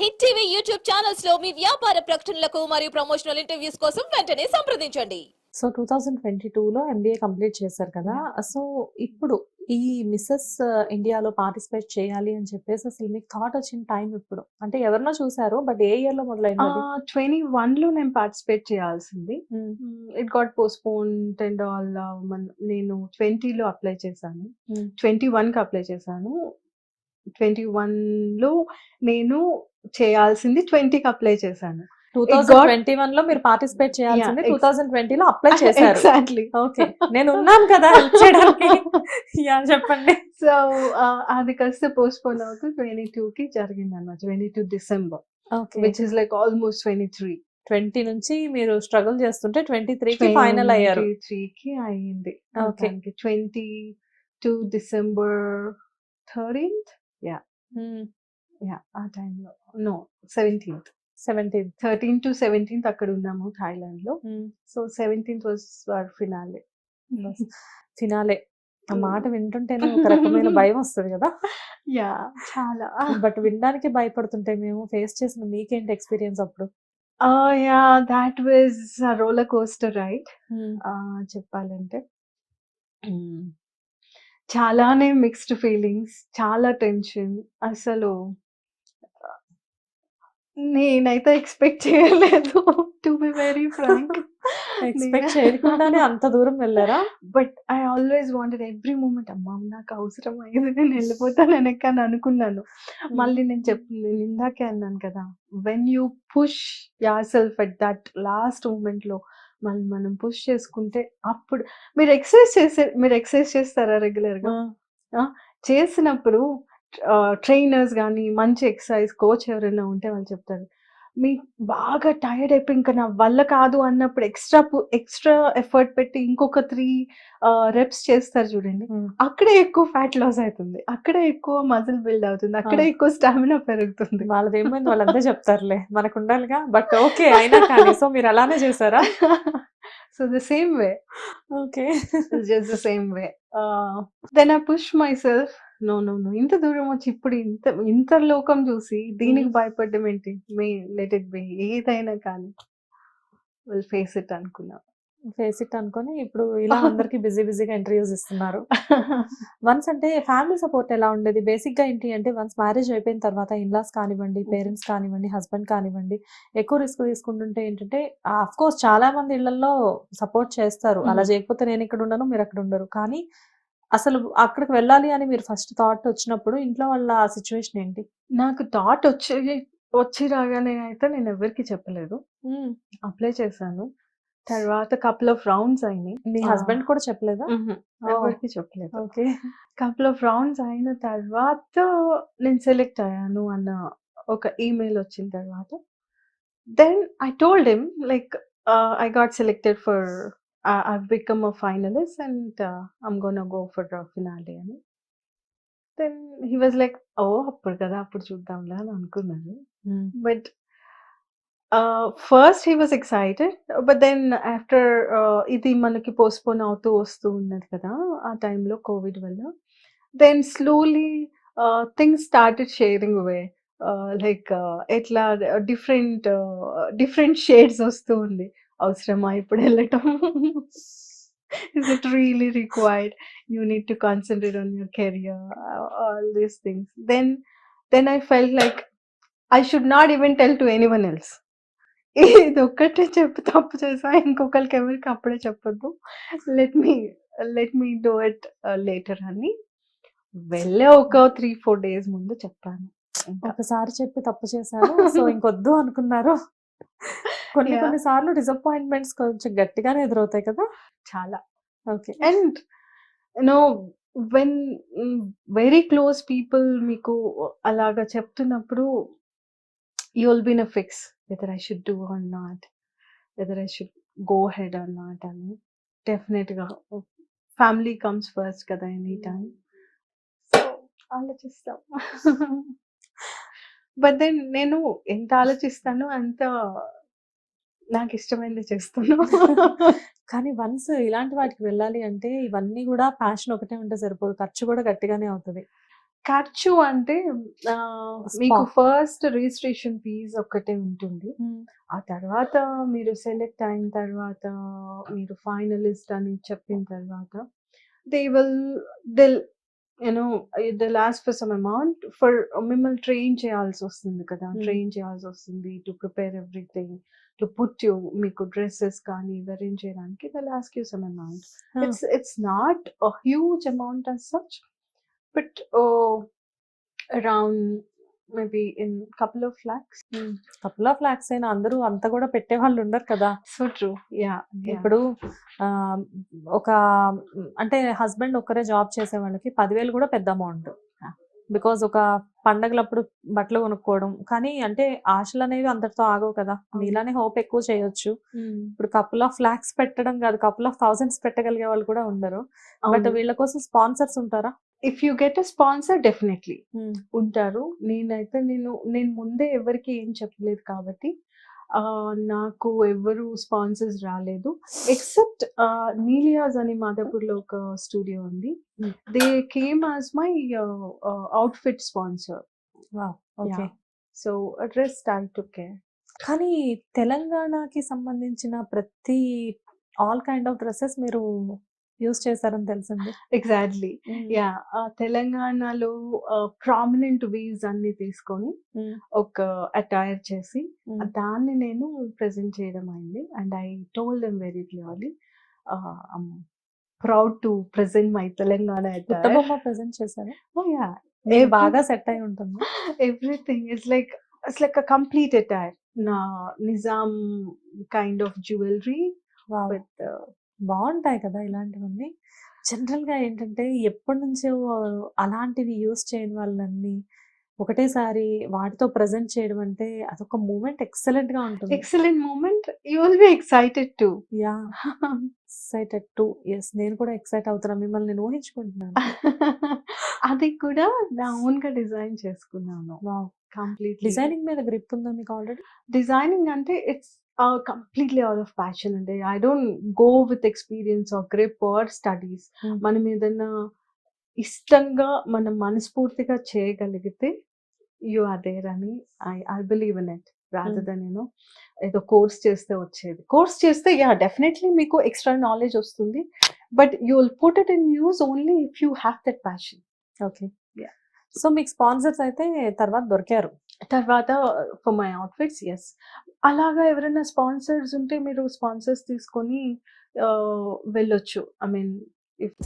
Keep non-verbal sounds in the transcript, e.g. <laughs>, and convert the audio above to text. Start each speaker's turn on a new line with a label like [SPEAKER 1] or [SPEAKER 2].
[SPEAKER 1] Hit TV YouTube ఛానల్స్లో మీ వ్యాపార ప్రకటనలకు మరియు ప్రమోషనల్ ఇంటర్వ్యూస్ కోసం వెంటనే సంప్రదించండి
[SPEAKER 2] సో టూ థౌజండ్ ట్వంటీ టూలో ఎంబీఏ కంప్లీట్ చేశారు కదా సో ఇప్పుడు ఈ మిస్సెస్ ఇండియాలో పార్టిసిపేట్ చేయాలి అని చెప్పేసి అసలు మీకు థాట్ వచ్చిన టైం ఇప్పుడు అంటే ఎవరినో చూసారు బట్ ఏ ఇయర్లో మొదలైంది?
[SPEAKER 3] ట్వంటీ వన్లో నేను పార్టిసిపేట్ చేయాల్సింది. It got postponed and all నేను ట్వంటీలో అప్లై చేశాను
[SPEAKER 2] Hmm.
[SPEAKER 3] ట్వంటీ వన్కి అప్లై చేశాను ట్వంటీ వన్లో నేను చేయాల్సింది ట్వంటీకి అప్లై చేశాను.
[SPEAKER 2] టూ
[SPEAKER 3] got-
[SPEAKER 2] ట్వంటీ వన్లో మీరు పార్టిసిపేట్ చేయాల్సింది టూ
[SPEAKER 3] ex-
[SPEAKER 2] థౌజండ్ ట్వంటీలో అప్లై <laughs> చేశారు.
[SPEAKER 3] ఎగ్జాక్ట్లీ
[SPEAKER 2] ఓకే నేను ఉన్నాను కదా హెల్ప్ చేయడానికి. యా చెప్పండి.
[SPEAKER 3] సో అది కాస్త పోస్ట్పోన్ అవుతూ ట్వంటీ టూ కి జరిగింది అన్నమాట twenty two December
[SPEAKER 2] okay
[SPEAKER 3] which is like almost twenty three
[SPEAKER 2] twenty నుంచి మీరు స్ట్రగుల్ చేస్తుంటే ట్వంటీ త్రీ కి ఫైనల్ అయ్యారు.
[SPEAKER 3] త్రీ కి అయ్యింది
[SPEAKER 2] Okay.
[SPEAKER 3] Twenty two December thirteenth yeah ఆ టైంలో no seventeenth.
[SPEAKER 2] Seventeen
[SPEAKER 3] thirteen to seventeenth అక్కడ ఉన్నాము థాయిలాండ్లో so seventeenth was our finale. <laughs>
[SPEAKER 2] Finale. ఆ మాట వింటుంటేనే ఒక రకమైన <laughs> భయం వస్తుంది కదా.
[SPEAKER 3] యా చాలా.
[SPEAKER 2] బట్ వినడానికి భయపడుతుంటే మేము ఫేస్ చేసిన మీకేంటి ఎక్స్పీరియన్స్ అప్పుడు?
[SPEAKER 3] Yeah that was roller coaster right చెప్పాలంటే. చాలానే మిక్స్డ్ ఫీలింగ్స్ చాలా టెన్షన్ అసలు నేనైతే ఎక్స్పెక్ట్ చేయలేదు. To be very frank
[SPEAKER 2] expect చేయకుండానే అంత దూరం వెళ్ళారా?
[SPEAKER 3] But I always wanted every moment అమ్మా నాకు అవసరం అయ్యేది నేను వెళ్ళిపోతాను వెనక్కి అని అనుకున్నాను. మళ్ళీ నేను చెప్ నేను ఇందాకే అన్నాను కదా when you push yourself at that last మూమెంట్లో మళ్ళీ మనం పుష్ చేసుకుంటే అప్పుడు మీరు ఎక్సర్సైజ్ చేసే మీరు ఎక్సర్సైజ్ చేస్తారా రెగ్యులర్గా? చేసినప్పుడు ట్రైనర్స్ కానీ మంచి ఎక్సర్సైజ్ కోచ్ ఎవరైనా ఉంటే వాళ్ళు చెప్తారు. మీ బాగా టైర్డ్ అయిపోయి ఇంకా నా వల్ల కాదు అన్నప్పుడు ఎక్స్ట్రా ఎక్స్ట్రా ఎఫర్ట్ పెట్టి ఇంకొక త్రీ రెప్స్ చేస్తారు చూడండి. అక్కడే ఎక్కువ ఫ్యాట్ లాస్ అవుతుంది. అక్కడే ఎక్కువ మజిల్ బిల్డ్ అవుతుంది. అక్కడే. ఎక్కువ స్టామినా పెరుగుతుంది.
[SPEAKER 2] వాళ్ళది ఏమైంది వాళ్ళంతా చెప్తారులే. మనకు ఉండాలిగా. బట్ ఓకే అయినా కానీ. సో మీరు అలానే చేశారా?
[SPEAKER 3] So the same way
[SPEAKER 2] okay
[SPEAKER 3] just the same way then I push myself no no no. ఇంత దూరం వచ్చి ఇప్పుడు ఇంత ఇంత లోకం చూసి దీనికి. భయపడడం ఏంటి? మే లెట్ ఇట్ బి ఏదైనా కానీ. విల్ ఫేస్ ఇట్ అనుకున్నా.
[SPEAKER 2] ఫేస్ ఇట్ అనుకొని ఇప్పుడు ఇలా అందరికి బిజీ బిజీగా ఇంటర్వ్యూస్ ఇస్తున్నారు. వన్స్ అంటే ఫ్యామిలీ సపోర్ట్ ఎలా ఉండేది? బేసిక్గా ఏంటి అంటే వన్స్ మ్యారేజ్ అయిపోయిన తర్వాత ఇన్లాస్ కానివ్వండి పేరెంట్స్ కానివ్వండి హస్బెండ్ కానివ్వండి ఎక్కువ రిస్క్ తీసుకుంటుంటే ఏంటంటే అఫ్ కోర్స్ చాలా మంది ఇళ్ళలో సపోర్ట్ చేస్తారు. అలా. చేయకపోతే నేను ఇక్కడ ఉండను మీరు అక్కడ ఉండరు. కానీ అసలు అక్కడికి వెళ్ళాలి అని మీరు ఫస్ట్ థాట్ వచ్చినప్పుడు ఇంట్లో వాళ్ళ సిచ్యువేషన్ ఏంటి?
[SPEAKER 3] నాకు థాట్ వచ్చి వచ్చి రాగానే అయితే నేను ఎవరికి చెప్పలేదు. అప్లై చేశాను. తర్వాత కపుల్ ఆఫ్ రౌండ్స్ అయినాయి.
[SPEAKER 2] మీ
[SPEAKER 3] ఆ.
[SPEAKER 2] హస్బెండ్ కూడా చెప్పలేదా?
[SPEAKER 3] ఎవరికి చెప్పలేదు.
[SPEAKER 2] ఓకే.
[SPEAKER 3] కపుల్ ఆఫ్ రౌండ్స్ అయిన తర్వాత నేను సెలెక్ట్ అయ్యాను అన్న ఒక ఈమెయిల్ వచ్చిన తర్వాత. Then I told him like I got selected for I become a finalist and I'm gonna go for finale అని. Then he was like oh అప్పుడు కదా అప్పుడు చూద్దాంలే అని అనుకున్నాను. But uh, first he was excited but then after uh, ఇది మనకి postpone అవుతూ వస్తూ ఉన్నది కదా ఆ టైంలో కోవిడ్ వల్ల then slowly things started sharing away like ఎట్లా డిఫరెంట్ డిఫరెంట్ షేడ్స్ వస్తూ ఉంది. అవసరమా ఇప్పుడు వెళ్ళటం? Is it really required you need to concentrate on your career all these things then then I fell like I should not even tell to anyone else ఇది ఒక్కటే చెప్పి తప్పు చేసా ఇంకొకరికి ఎవరికి అప్పుడే చెప్పద్దు. Let me let me do it later అని వెళ్ళే ఒక త్రీ ఫోర్ డేస్ ముందు చెప్పాను.
[SPEAKER 2] ఒకసారి చెప్పి తప్పు చేశారు సో ఇంకొద్దు అనుకున్నారు. కొన్ని. కొన్ని సార్లు డిసప్పాయింట్మెంట్స్ కొంచెం గట్టిగానే ఎదురవుతాయి కదా?
[SPEAKER 3] చాలా.
[SPEAKER 2] Okay.
[SPEAKER 3] And you know when very close people మీకు అలాగా చెప్తున్నప్పుడు you will been a fix whether I should do or not whether I should go head or not అని. డెఫినెట్గా ఫ్యామిలీ కమ్స్ ఫస్ట్ కదా ఎనీ టైం సో ఆలోచిస్తాం. <laughs> But then నేను ఎంత ఆలోచిస్తానో అంత నాకు ఇష్టమైంది చేస్తాను
[SPEAKER 2] కానీ వన్స్ ఇలాంటి వాటికి వెళ్ళాలి అంటే ఇవన్నీ కూడా ప్యాషన్ ఒకటే ఉంటే సరిపోదు. ఖర్చు కూడా గట్టిగానే అవుతుంది.
[SPEAKER 3] ఖర్చు అంటే మీకు. ఫస్ట్ రిజిస్ట్రేషన్ ఫీజ్ ఒక్కటే ఉంటుంది. ఆ తర్వాత మీరు సెలెక్ట్ అయిన తర్వాత మీరు ఫైనలిస్ట్ అని చెప్పిన తర్వాత they will deal you know the last for some amount for మిమ్మల్ని ట్రైన్ చేయాల్సి వస్తుంది కదా. ట్రైన్ చేయాల్సి వస్తుంది to prepare everything to put you మీకు డ్రెస్సెస్ కానీ అరేంజ్ చేయడానికి the last you some amount it's it's not a huge amount as such but oh around maybe in couple of lakhs.
[SPEAKER 2] Couple of lakhs అయినా అందరూ అంత కూడా పెట్టే వాళ్ళు ఉండరు కదా.
[SPEAKER 3] So true. Yeah, yeah.
[SPEAKER 2] ఇప్పుడు ఒక అంటే హస్బెండ్ ఒక్కరే జాబ్ చేసే వాళ్ళకి పదివేలు కూడా పెద్ద అమౌంట్ బికాజ్ ఒక పండగలప్పుడు బట్టలు కొనుక్కోవడం. కానీ అంటే ఆశలు అనేవి అంతటితో ఆగవు కదా. మీలానే హోప్ ఎక్కువ చేయొచ్చు. ఇప్పుడు కపుల్ ఆఫ్ లాక్స్ పెట్టడం కాదు కపుల్ ఆఫ్ థౌసండ్స్ పెట్టగలిగే వాళ్ళు కూడా ఉండరు. బట్. వీళ్ళ కోసం స్పాన్సర్స్ ఉంటారా?
[SPEAKER 3] If you get a sponsor definitely. ఉంటారు. నేనైతే నేను నేను ముందే ఎవరికి ఏం చెప్పలేదు కాబట్టి నాకు ఎవరు స్పాన్సర్స్ రాలేదు. ఎక్సెప్ట్ నీలియాజ్ అని మాదాపూర్లో ఒక స్టూడియో ఉంది. They came as my outfit sponsor
[SPEAKER 2] okay.
[SPEAKER 3] So rest I to care
[SPEAKER 2] కానీ తెలంగాణకి సంబంధించిన ప్రతి ఆల్ కైండ్ ఆఫ్ డ్రెస్సెస్ మీరు యూస్ చేశారని తెలిసింది.
[SPEAKER 3] ఎగ్జాక్ట్లీ యా తెలంగాణలో ప్రామినెంట్ వీవ్స్ అన్ని తీసుకొని. ఒక అటైర్ చేసి. దాన్ని నేను ప్రెజెంట్ చేయడం అయింది. And I told them very clearly proud to present my Telangana
[SPEAKER 2] present చేశారు?
[SPEAKER 3] యా
[SPEAKER 2] బాగా సెట్ అయి ఉంటుంది?
[SPEAKER 3] Everything it's like it's like a complete attire నా Nizam kind of jewellery. With
[SPEAKER 2] బాగుంటాయి కదా ఇలాంటివన్నీ. జనరల్గా ఏంటంటే ఎప్పటి నుంచో అలాంటివి యూస్ చేయని వాళ్ళన్ని ఒకటేసారి వాటితో ప్రజెంట్ చేయడం అంటే అదొక మూమెంట్ ఎక్సలెంట్గా ఉంటుంది.
[SPEAKER 3] Excellent moment. You will be excited to.
[SPEAKER 2] Yeah. Excited to. Yes నేను కూడా ఎక్సైట్ అవుతున్నా. మిమ్మల్ని నేను ఊహించుకుంటున్నాను.
[SPEAKER 3] అది కూడా నా ఓన్గా డిజైన్ చేసుకున్నాను. కంప్లీట్
[SPEAKER 2] డిజైనింగ్ మీద గ్రిప్ ఉందా మీకు ఆల్రెడీ?
[SPEAKER 3] డిజైనింగ్ అంటే it's completely out of passion అంటే I don't go with experience or grip or studies. మనం ఏదైనా ఇష్టంగా మనం మనస్ఫూర్తిగా చేయగలిగితే యు ఆర్ దేర్ అని I I believe in it rather. Then నేను ఏదో కోర్స్ చేస్తే వచ్చేది. కోర్స్ చేస్తే యా డెఫినెట్లీ మీకు ఎక్స్ట్రా నాలెడ్జ్ వస్తుంది. But you will put it in use only if you have that passion
[SPEAKER 2] okay
[SPEAKER 3] Yeah.
[SPEAKER 2] So మీకు sponsors అయితే తర్వాత దొరికారు.
[SPEAKER 3] తర్వాత ఫర్ మై అవుట్ఫిట్స్ ఎస్ అలాగా ఎవరైనా స్పాన్సర్స్ ఉంటే మీరు స్పాన్సర్స్ తీసుకొని వెళ్ళొచ్చు. I mean if